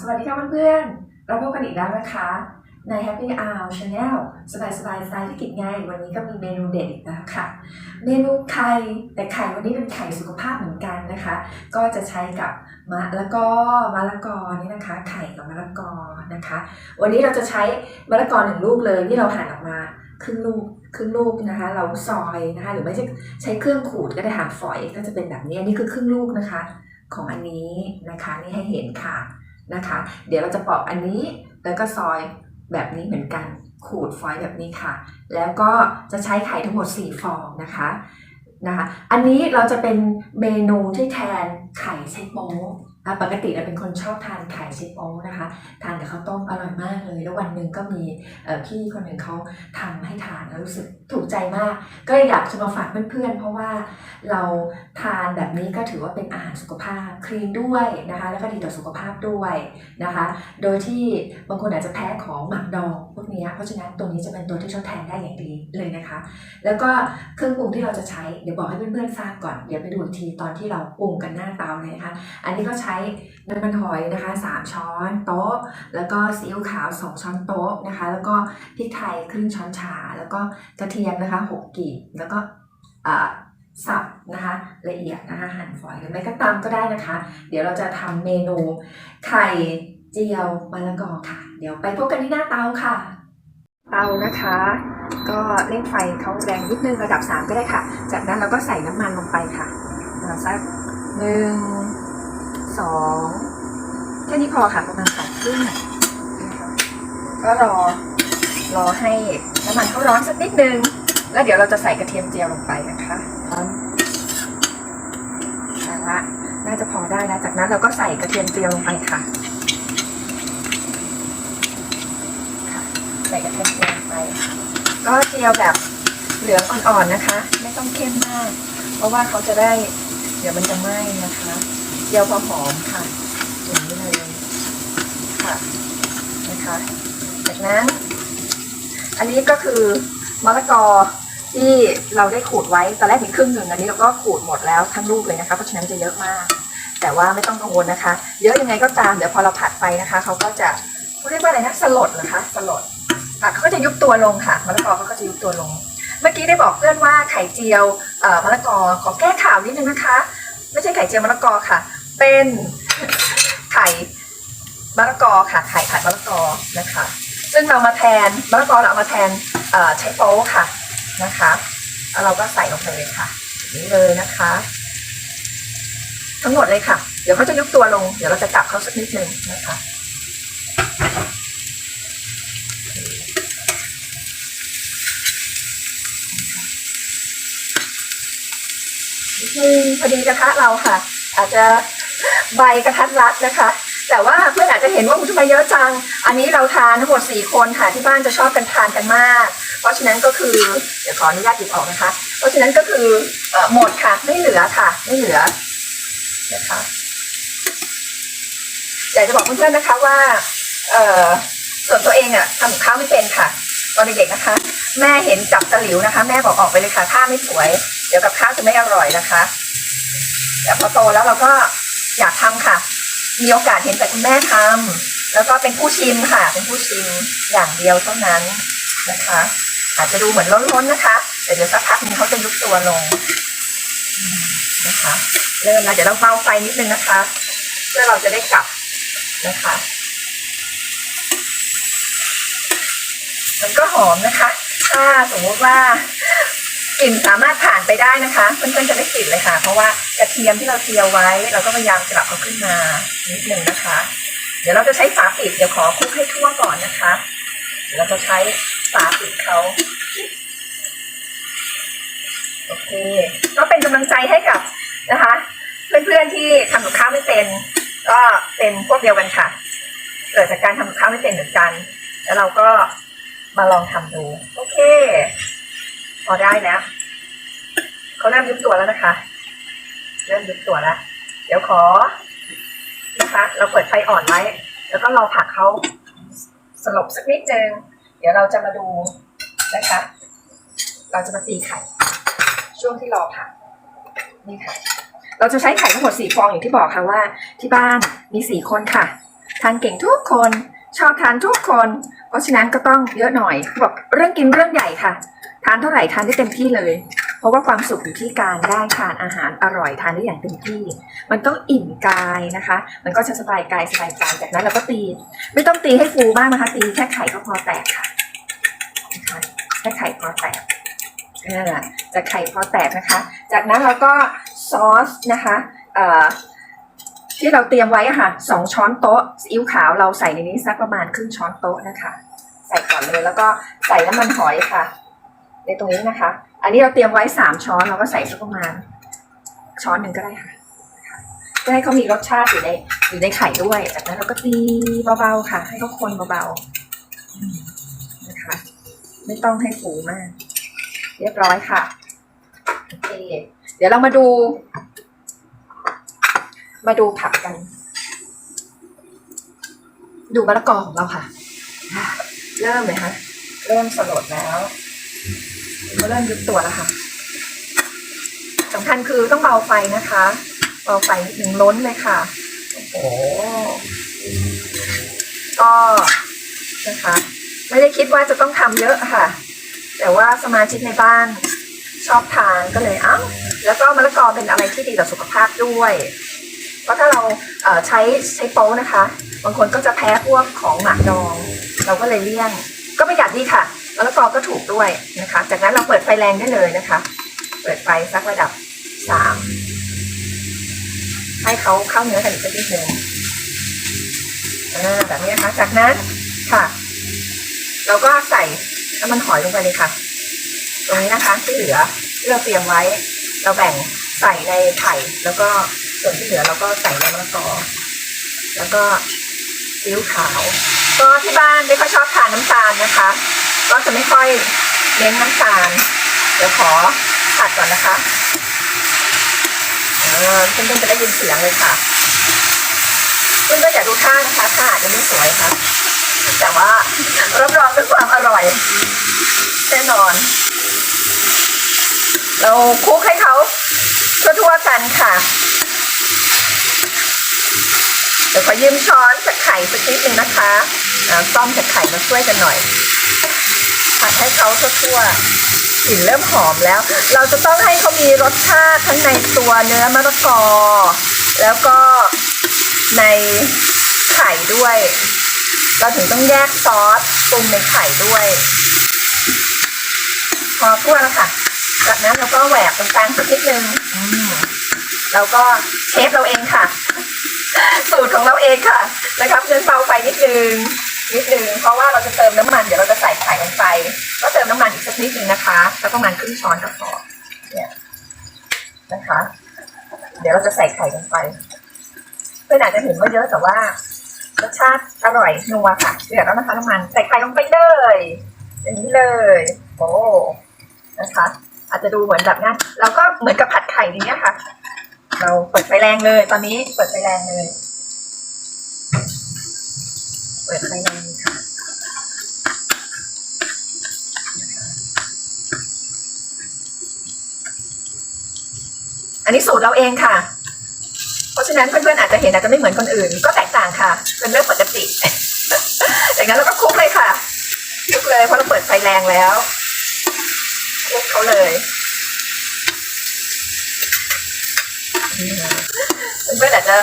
สวัสดีค่ะเพื่อนๆ เราพบกันอีกแล้วนะคะ ใน Happy Hour Channel สบายสบายสไตล์ที่กิจง่ายวันนี้ก็มีเมนูเด็ดอีกแล้วค่ะ เมนูไข่ แต่ไข่วันนี้เป็นไข่สุขภาพเหมือนกันนะคะ ก็จะใช้กับมะละกอมะละกอนี่นะคะ ไข่กับมะละกอนะคะ วันนี้เราจะใช้มะละกอหนึ่งลูกเลยที่เราหั่นออกมาครึ่งลูกครึ่งลูกนะคะ เราซอยนะคะ หรือไม่ใช่ใช้เครื่องขูดก็ได้หั่นฝอยก็จะเป็นแบบนี้ อันนี้คือครึ่งลูกนะคะ ของอันนี้นะคะ นี่ให้เห็นค่ะ นะคะ เดี๋ยวเราจะปอกอันนี้แล้วก็ซอยแบบนี้เหมือนกัน ขูดฟอยล์แบบนี้ค่ะ แล้วก็จะใช้ไข่ทั้งหมด 4 ฟองนะคะนะคะ อันนี้เราจะเป็นเมนูที่แทนไข่เชฟโป๊อะปกติเราเป็นคนชอบทานไข่เชฟโป๊นะคะ ทานกับข้าวต้มอร่อยมากเลย แล้ววันหนึ่งก็มีพี่คนหนึ่งเขาทำให้ทานแล้วรู้สึกถูกใจมาก ก็อยากจะมาฝากเพื่อนๆ เพราะว่าเราทานแบบนี้ก็ถือว่าเป็นอาหารสุขภาพคลีนด้วยนะคะ แล้วก็ดีต่อสุขภาพด้วยนะคะ โดยที่บางคนอาจจะแพ้ของหมักดองพวกนี้เพราะฉะนั้นตัวนี้จะเป็นตัวที่ทดแทนได้อย่างดีเลยนะคะ แล้วก็เครื่องปรุงที่เราจะใช้เดี๋ยวบอกให้เพื่อนๆทราบก่อนเดี๋ยวไปดูอีกทีตอนที่เราปรุงกันหน้าเตาเลยนะคะ อันนี้ก็ใช้น้ำมันหอยนะคะ 3 ช้อนโต๊ะ แล้วก็ซีอิ๊วขาว 2 ช้อนโต๊ะนะคะ แล้วก็พริกไทยครึ่งช้อนชา แล้วก็กระเทียมนะคะ6กีบแล้วก็สับนะคะละเอียดนะคะหั่นฝอยหรือไม่ก็ตำก็ได้นะคะ เดี๋ยวเราจะทำเมนูไข่เจียวมะละกอค่ะ เดี๋ยวไปพบกันที่หน้าเตาค่ะ เตานะคะ ก็เร่งไฟเขาแรงนิดนึงระดับ 3 ก็ได้ค่ะ จากนั้นเราก็ใส่น้ำมันลงไปค่ะสักหนึ่ง สองแค่นี้พอค่ะประมาณสองครึ่งนะคะก็รอรอให้น้ำมันเขาร้อนสักนิดนึง แล้วเดี๋ยวเราจะใส่กระเทียมเจียวลงไปนะคะร้อนเอาละน่าจะพอได้นะ จากนั้นเราก็ใส่กระเทียมเจียวลงไปค่ะใส่กระเทียมเจียวไป ก็เจียวแบบเหลืองอ่อนๆนะคะ ไม่ต้องเข้มมาก เพราะว่าเขาจะได้ เดี๋ยวมันจะไหม้นะคะ เจียวพอหอมค่ะอย่างนี้เลยค่ะนะคะจากนั้น อันนี้ก็คือมะละกอที่เราได้ขูดไว้ตอนแรกมีครึ่งหนึ่งอันนี้เราก็ขูดหมดแล้วทั้งลูกเลยนะคะเพราะฉะนั้นจะเยอะมาก แต่ว่าไม่ต้องกังวลนะคะ เยอะยังไงก็ตามเดี๋ยวพอเราผัดไปนะคะเขาก็จะเขาเรียกว่าอะไรนะสลดนะคะสลดค่ะเขาก็จะยุบตัวลงค่ะมะละกอเขาก็จะยุบตัวลง เมื่อกี้ได้บอกเพื่อนว่าไข่เจียวมะละกอขอแก้ข่าวนิดนึงนะคะ ไม่ใช่ไข่เจียวมะละกอค่ะ เป็นไข่มะละกอค่ะไข่ผัดมะละกอนะคะ ซึ่งเรามาแทนมะละกอเราเอามาแทนเอ่อใช้โป๊ค่ะนะคะแล้วเราก็ใส่ลงไปเลยค่ะนี้เลยนะคะ ทั้งหมดเลยค่ะ เดี๋ยวเขาจะยุบตัวลง เดี๋ยวเราจะจับเขาสักนิดนึงนะคะอืมพอดีกระทะเราค่ะ อาจจะ ใบกระทัดรัดนะคะ แต่ว่าเพื่อนอาจจะเห็นว่าคุณทำไมเยอะจัง อันนี้เราทานทั้งหมดสี่คนค่ะที่บ้านจะชอบกันทานกันมาก เพราะฉะนั้นก็คือเดี๋ยวขออนุญาตหยิบออกนะคะ เพราะฉะนั้นก็คือออหมดค่ะไม่เหลือค่ะ ไม่เหลือนะคะอยากจะบอกเพื่อนๆนะคะว่าเออส่วนตัวเองอะทำข้าวไม่เป็นค่ะตอนเด็กๆนะคะ แม่เห็นจับตะหลิวนะคะ แม่บอกออกไปเลยค่ะท่าไม่สวย เดี๋ยวกับข้าวจะไม่อร่อยนะคะแต่พอโตแล้วเราก็ อยากทำค่ะ มีโอกาสเห็นแต่คุณแม่ทำแล้วก็เป็นผู้ชิมค่ะ เป็นผู้ชิมอย่างเดียวเท่านั้นนะคะ อาจจะดูเหมือนล้นๆนะคะแต่เดี๋ยวสักพักนึงเขาจะยุบตัวลงนะคะ เริ่มแล้วเดี๋ยวเราเบาไฟนิดนึงนะคะ เพื่อเราจะได้กลับนะคะ มันก็หอมนะคะ ถ้าสมมติว่า กลิ่นสามารถผ่านไปได้นะคะเพื่อนๆจะได้กลิ่นเลยค่ะ เพราะว่ากระเทียมที่เราเจียวไว้ เราก็พยายามกลับเขาขึ้นมานิดนึงนะคะ เดี๋ยวเราจะใช้ฝาปิดเดี๋ยวขอคลุกให้ทั่วก่อนนะคะเดี๋ยวเราจะใช้ฝาปิดเขาโอเคก็เป็นกำลังใจให้กับนะคะ เพื่อนๆที่ทำกับข้าวไม่เป็น ก็เป็นพวกเดียวกันค่ะ เกิดจากการทำกับข้าวไม่เป็นเหมือนกัน แล้วเราก็มาลองทำดู โอเค พอได้แล้ว เขาเริ่มยุบตัวแล้วนะคะ เริ่มยุบตัวแล้ว เดี๋ยวขอนะคะ เราเปิดไฟอ่อนไว้ แล้วก็รอผักเขาสลบสักนิดนึง เดี๋ยวเราจะมาดูนะคะ เราจะมาตีไข่ ช่วงที่รอผักนี่ค่ะ เราจะใช้ไข่ทั้งหมดสี่ฟองอย่างที่บอกค่ะว่า ที่บ้านมีสี่คนค่ะ ทานเก่งทุกคนชอบทานทุกคน เพราะฉะนั้นก็ต้องเยอะหน่อยบอกเรื่องกินเรื่องใหญ่ค่ะ ทานเท่าไหร่ทานได้เต็มที่เลย เพราะว่าความสุขอยู่ที่การได้ทานอาหารอร่อยทานได้อย่างเต็มที่ มันต้องอิ่มกายนะคะ มันก็จะสบายกายสบายใจจากนั้นเราก็ตี ไม่ต้องตีให้ฟูมากนะคะ ตีแค่ไข่ก็พอแตกค่ะแค่ไข่พอแตกนั่นแหละจะไข่พอแตกนะคะ จากนั้นเราก็ซอสนะคะเอ่อที่เราเตรียมไว้ค่ะสองช้อนโต๊ะซีอิ๊วขาวเราใส่ในนี้สักประมาณครึ่งช้อนโต๊ะนะคะ ใส่ก่อนเลยแล้วก็ใส่น้ำมันหอยค่ะ ในตรงนี้นะคะ อันนี้เราเตรียมไว้สามช้อนเราก็ใส่สักประมาณช้อนหนึ่งก็ได้ค่ะเพื่อให้เขามีรสชาติอยู่ในอยู่ในไข่ด้วย จากนั้นเราก็ตีเบาๆค่ะ ให้เขาคนเบาๆนะคะ ไม่ต้องให้ฟูมาก เรียบร้อยค่ะโอเคเดี๋ยวเรามาดู มาดูผักกัน ดูมะละกอของเราค่ะ เริ่มเลยค่ะเริ่มสลดแล้ว ก็เริ่มยุบตัวแล้วค่ะสำคัญคือต้องเบาไฟนะคะเบาไฟนิดนึงล้นเลยค่ะ โอ้โหก็นะคะ ไม่ได้คิดว่าจะต้องทำเยอะค่ะ แต่ว่าสมาชิกในบ้านชอบทานก็เลยเอ้าแล้วก็มะละกอเป็นอะไรที่ดีต่อสุขภาพด้วย เพราะถ้าเราเใช้ใช้โป๊นะคะ บางคนก็จะแพ้พวกของหมักดอง เราก็เลยเลี่ยง ก็ไม่อยากดีค่ะ มะละกอก็ถูกด้วยนะคะ จากนั้นเราเปิดไฟแรงได้เลยนะคะ เปิดไฟสักระดับสามให้เขาเข้าเนื้อกันอีกสักนิดหนึ่งอ่าแบบนี้นะคะ จากนั้นค่ะ เราก็ใส่น้ำมันหอยลงไปเลยค่ะ ตรงนี้นะคะที่เหลือที่เราเตรียมไว้ เราแบ่งใส่ในไข่แล้วก็ส่วนที่เหลือเราก็ใส่ในมะละกอแล้วก็ซีอิ๊วขาว ก็ที่บ้านไม่ค่อยชอบทานน้ำตาลนะคะ ก็จะไม่ค่อย เน้นน้ำตาล เดี๋ยวขอผัดก่อนนะคะเออเพื่อนๆจะได้ยินเสียงเลยค่ะเพื่อนๆอย่าดูท่านะคะท่าอาจจะไม่สวยค่ะ แต่ว่ารับรองด้วยความอร่อยแน่นอน เราคลุกให้เขาทั่วๆกันค่ะเดี๋ยวขอยืมช้อนจากไข่สักนิดหนึ่งนะคะอ่าซ่อมจากไข่มาช่วยกันหน่อย ผัดให้เขาทั่วๆกลิ่นเริ่มหอมแล้ว เราจะต้องให้เขามีรสชาติทั้งในตัวเนื้อมะละกอ แล้วก็ในไข่ด้วย เราถึงต้องแยกซอสปรุงในไข่ด้วย พอทั่วแล้วค่ะ จากนั้นเราก็แหวกตรงกลางสักนิดนึงอืมแล้วก็เชฟเราเองค่ะ สูตรของเราเองค่ะ นะครับเน้นเบาไฟนิดนึงนิดนึงเพราะว่าเราจะเติมน้ำมันเดี๋ยวเราจะ น้ำมันอีกสักนิดนึงนะคะแล้วประมาณครึ่งช้อนก็พอเนี่ยนะคะ เดี๋ยวเราจะใส่ไข่ลงไป เพื่อนอาจจะเห็นว่าเยอะแต่ว่ารสชาติอร่อยนัวค่ะเดือดแล้วนะคะน้ำมันใส่ไข่ลงไปเลยอย่างนี้เลย โอ้นะคะ อาจจะดูเหมือนแบบนั้นเราก็เหมือนกับผัดไข่อย่างเงี้ยค่ะ เราเปิดไฟแรงเลย ตอนนี้เปิดไฟแรงเลย เปิดไฟแรงค่ะ นนี้สูตรเราเองค่ะ เพราะฉะนั้นเพื่อนๆอาจจะเห็นอาจจะไม่เหมือนคนอื่น ก็แตกต่างค่ะ เป็นเรื่องปกติอย่างนั้นเราก็คลุกเลยค่ะคลุกเลยเพราะเราเปิดไฟแรงแล้วคลุกเขาเลยเพื่อนๆอาจจะ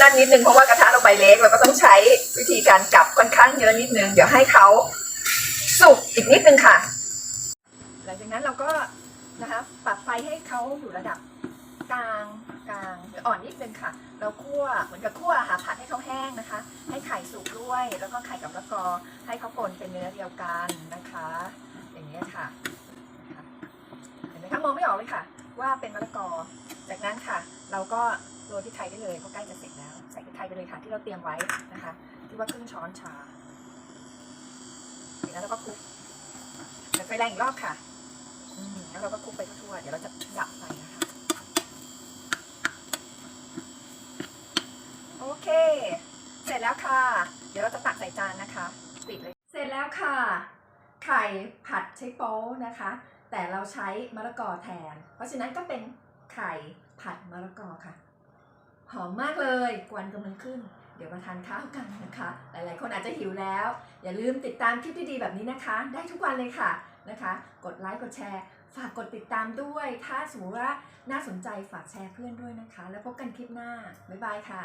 นั่นนิดนึงเพราะว่ากระทะเราใบเล็กเราก็ต้องใช้วิธีการกลับค่อนข้างเยอะนิดนึงเดี๋ยวให้เขาสุกอีกนิดนึงค่ะ หลังจากนั้นเราก็นะคะปรับไฟให้เขาอยู่ระดับ กลางกลางหรืออ่อนนิดนึงค่ะเราคั่วเหมือนกับคั่วหาผัดให้เขาแห้งนะคะ ให้ไข่สุกด้วย แล้วก็ไข่กับละกอ ให้เขาปนเป็นเนื้อเดียวกันนะคะ อย่างนี้ค่ะเห็นไหมคะมองไม่ออกเลยค่ะ ว่าเป็นมะละกอ จากนั้นค่ะ เราก็โรยพริกไทยได้เลยเพราะใกล้จะเสร็จแล้ว ใส่พริกไทยไปเลยค่ะที่เราเตรียมไว้นะคะที่ว่าครึ่งช้อนชาเสร็จแล้วเราก็คลุกเดี๋ยวไฟแรงอีกรอบค่ะแล้วเราก็คลุกไปทั่วๆเดี๋ยวเราจะดับไฟนะคะ โอเค เสร็จแล้วค่ะ เดี๋ยวเราจะตักใส่จานนะคะปิดเลย เสร็จแล้วค่ะ ไข่ผัดใช้โป๊นะคะ แต่เราใช้มะละกอแทน เพราะฉะนั้นก็เป็นไข่ผัดมะละกอค่ะ หอมมากเลยกวนกำลังขึ้น เดี๋ยวมาทานข้าวกันนะคะ หลายๆ คนอาจจะหิวแล้ว อย่าลืมติดตามคลิปดีๆแบบนี้นะคะ ได้ทุกวันเลยค่ะนะคะ กดไลค์กดแชร์ ฝากกดติดตามด้วย ถ้าสมมติว่าน่าสนใจฝากแชร์เพื่อนด้วยนะคะ แล้วพบกันคลิปหน้า บ๊ายบายค่ะ